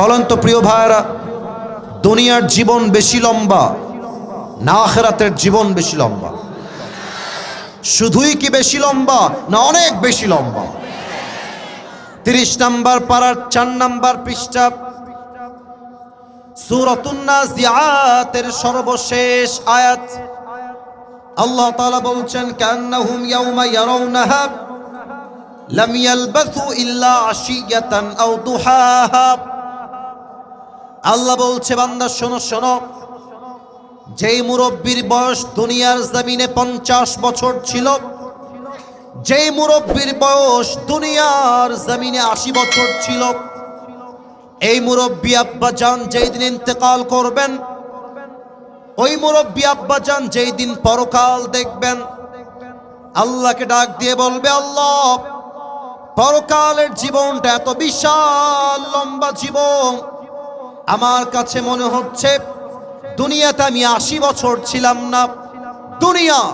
বলেন তো প্রিয় ভাইয়েরা, দুনিয়ার জীবন বেশি লম্বা, না আখেরাতের জীবন বেশি লম্বা? শুধুই কি বেশি লম্বা, না অনেক বেশি লম্বা? তিরিশ নাম্বার পাড়ার চার নাম্বার পৃষ্ঠা সুরতুন্নাজিয়াতের সর্বশেষ আয়াত। আল্লাহ তাআলা বলছেন, কান্নাহুম ইয়াউমা ইয়ারাউনাহা, লাম ইয়ালবাথু ইল্লা আশিয়াতান আও আল্লাহ বলছে, বান্দা, শোনো শোনো। যেই মুরব্বীর বয়স দুনিয়ার জমিনে পঞ্চাশ বছর ছিল, যেই মুরব্বীর বয়স দুনিয়ার জমিনে আশি বছর ছিল, এই মুরব্বী আব্বা যান যেই দিন ইন্তেকাল করবেন, ওই মুরব্বী আব্বা যান যেই দিন পরকাল দেখবেন, আল্লাহকে ডাক দিয়ে বলবে, আল্লাহ, পরকালের জীবনটা এত বিশাল লম্বা জীবন আমার কাছে মনে হচ্ছে, দুনিয়াতে আমি আশি বছর ছিলাম না। দুনিয়া,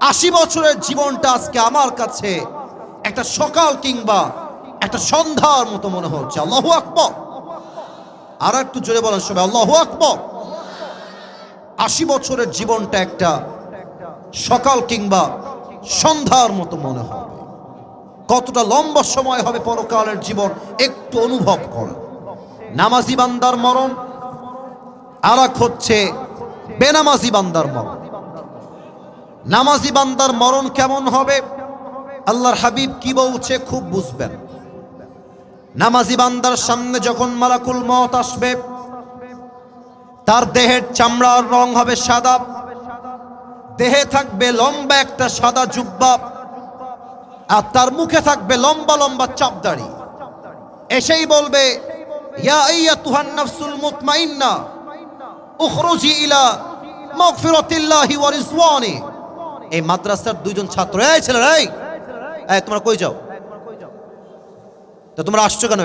আশি বছরের জীবনটা আজকে আমার কাছে একটা সকাল কিংবা একটা সন্ধ্যার মতো মনে হচ্ছে। আল্লাহ আকবর। আর একটু জোরে বলেন সবাই, আল্লাহ আকবর। আশি বছরের জীবনটা একটা সকাল কিংবা সন্ধ্যার মতো মনে হবে। কতটা লম্বা সময় হবে পরকালের জীবন, একটু অনুভব করেন। নামাজি বান্দার মরণ আর হচ্ছে বেনামাজি বান্দার মরণ। নামাজি বান্দার মরণ কেমন হবে? আল্লাহর হাবিব কি বলছে খুব বুঝবেন। নামাজি বান্দার সামনে যখন মালাকুল মত আসবে, তার দেহের চামড়ার রং হবে সাদা। দেহে থাকবে লম্বা একটা সাদা জুব্বা, আর তার মুখে থাকবে লম্বা লম্বা চাপদাড়ি। এসেই বলবে ইয়া এই মাদ্রাসার দুইজন ছাত্র কই যাও? আসছো কেন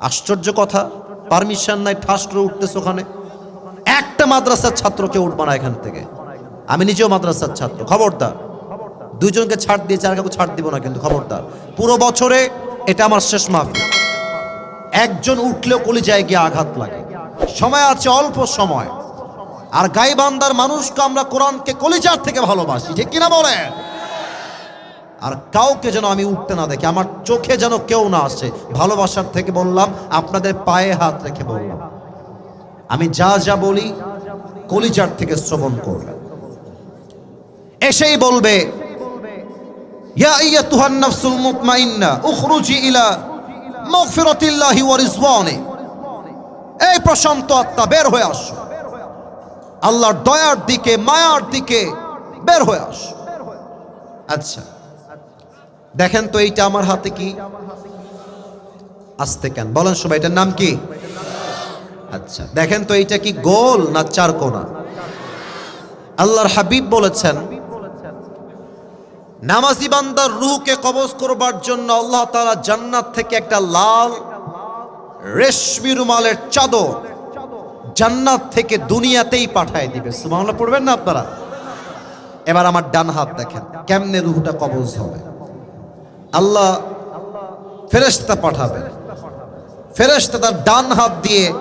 আশ্চর্য কথা, পারমিশন নাই, ঠাস করে উঠতেছো ওখানে। একটা মাদ্রাসার ছাত্র ছাত্রকে উঠবা না এখান থেকে। আমি নিজেও মাদ্রাসার ছাত্র, খবরদার। দুইজনকে ছাড় দিয়েছে আর কাউকে ছাড় দিব না কিন্তু, খবরদার। পুরো বছরে এটা আমার শেষ মাহফিল। একজন উঠলেও কলিজায় গিয়ে আঘাত লাগে। সময় আছে, অল্প সময়। আর গাইবান্দার মানুষকে আমরা কোরআনকে কলিজার থেকে ভালোবাসি, ঠিক কিনা বলে আর কাউকে যেন আমি উঠতে না দেখি, আমার চোখে যেন কেউ না আসে, ভালোবাসার থেকে বললাম, আপনাদের পায়ে হাত রেখে বললাম। আমি যা যা বলি, কলিজার থেকে শ্রবণ করবেন। এসেই বলবে, ইয়া আইয়াতুহান নাফসুল মুতমাইন্না, উখরুজি ইলা এই প্রশান্ত আত্মা, বের হয়ে আসো। আল্লাহর দয়ার দিকে, মায়ার দিকে বের হয়ে আসো। আচ্ছা দেখেন তো এইটা আমার হাতে কি? আসতে কেন? বলেন সবাই, এটার নাম কি? আচ্ছা দেখেন তো এইটা কি গোল না চার কোনা? আল্লাহর হাবিব বলেছেন নামাজি বান্দার রুহকে কবজ করবার জন্য আল্লাহ তাআলা জান্নাত থেকে একটা লাল রেশমি রুমালের চাদর জান্নাত থেকে দুনিয়াতেই পাঠায় দিবে। সুবহানাল্লাহ, পড়বেন না আপনারা? এবার আমার ডান হাত দেখেন, কেমনে রুহটা কবজ হবে? আল্লাহ ফেরেশতা পাঠাবে ফেরেশতা তার ডান হাত দিয়ে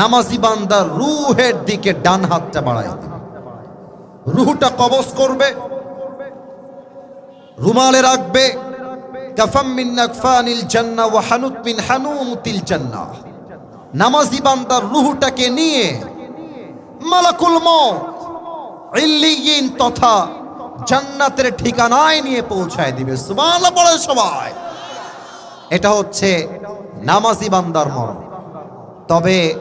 নামাজি বান্দার রুহের দিকে ডান হাতটা বাড়ায় দিবে। রুহটা কবজ করবে রুমালে রাখবে কাফাম মিন নাকফানিল জান্নাহ ওয়া হানুত মিন হানুতিল জান্নাহ নামাজি বান্দার রুহটাকে নিয়ে মালাকুল মউত তথা জান্নাতের ঠিকানায় নিয়ে পৌঁছায় দিবে। সুবহানাল্লাহ বলে সবাই। এটা হচ্ছে নামাজি বান্দার মরণ। তবে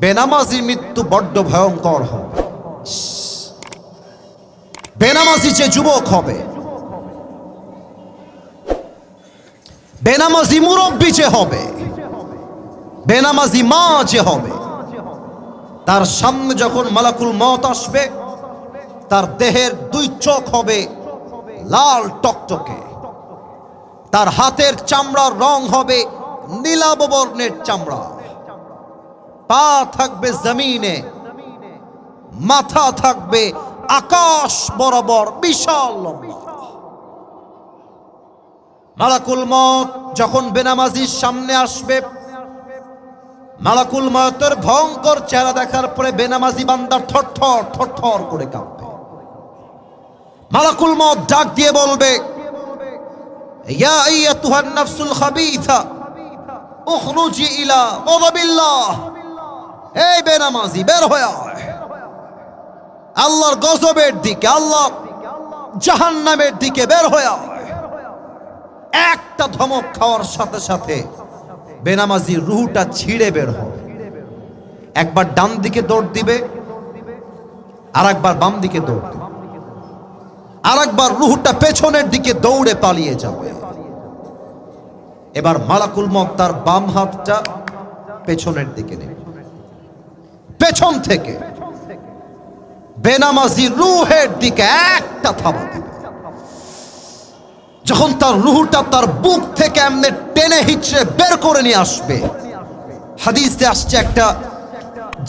বেনামাজি মৃত্যু বড্ড ভয়ঙ্কর হবে। বেনামাজি যে যুবক হবে বেনামাজি মুরব্বী যে হবে, বেনামাজি মা যে হবে, তার সামনে যখন মালাকুল মত আসবে, তার দেহের দুই চোখ হবে লাল টকটকে। তার হাতের চামড়ার রং হবে নীলাব বর্ণের চামড়া। পা থাকবে জমিনে, মাথা থাকবে আকাশ বরাবর বিশাল লম্বা। মালাকুল মত যখন বেনামাজির সামনে আসবে, মালাকুল মতের ভয়ঙ্কর চেহারা দেখার পরে বেনামাজি বান্দা থরথর থরথর করে কাঁপবে। মালাকুল মত ডাক দিয়ে বলবে আল্লাহর গজবের দিকে, আল্লাহ জাহান্নামের দিকে বের হয়ে একটা ধমক খাওয়ার সাথে সাথে বেনামাজি রুহুটা ছিঁড়ে বের হবে একবার ডান দিকে দৌড় দিবে আর একবার বাম দিকে দৌড় দিবে। আর একবার রুহুটা পেছনের দিকে দৌড়ে পালিয়ে যাবে। এবার মালাকুল মক তার বাম হাতটা পেছনের দিকে নেবে। পেছন থেকে বেনামাজি রুহের দিকে একটা থাবা দিবে। যখন তার রুহুটা তার বুক থেকে এমনি টেনে হিচড়ে বের করে নিয়ে আসবে, হাদিসে আসছে একটা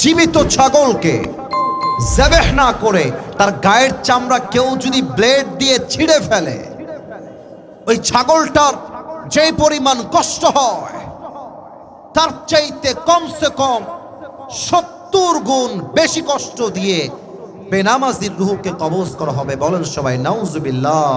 জীবিত ছাগলকে জেবেহ না করে তার গায়ের চামড়া কেউ যদি ব্লেড দিয়ে ছিঁড়ে ফেলে, ওই ছাগলটার যে পরিমাণ কষ্ট হয়, তার চাইতে কমসে কম সত্তর গুণ বেশি কষ্ট দিয়ে বেনামাজির রুহুকে কবজ করা হবে। বলেন সবাই, নাউজুবিল্লাহ।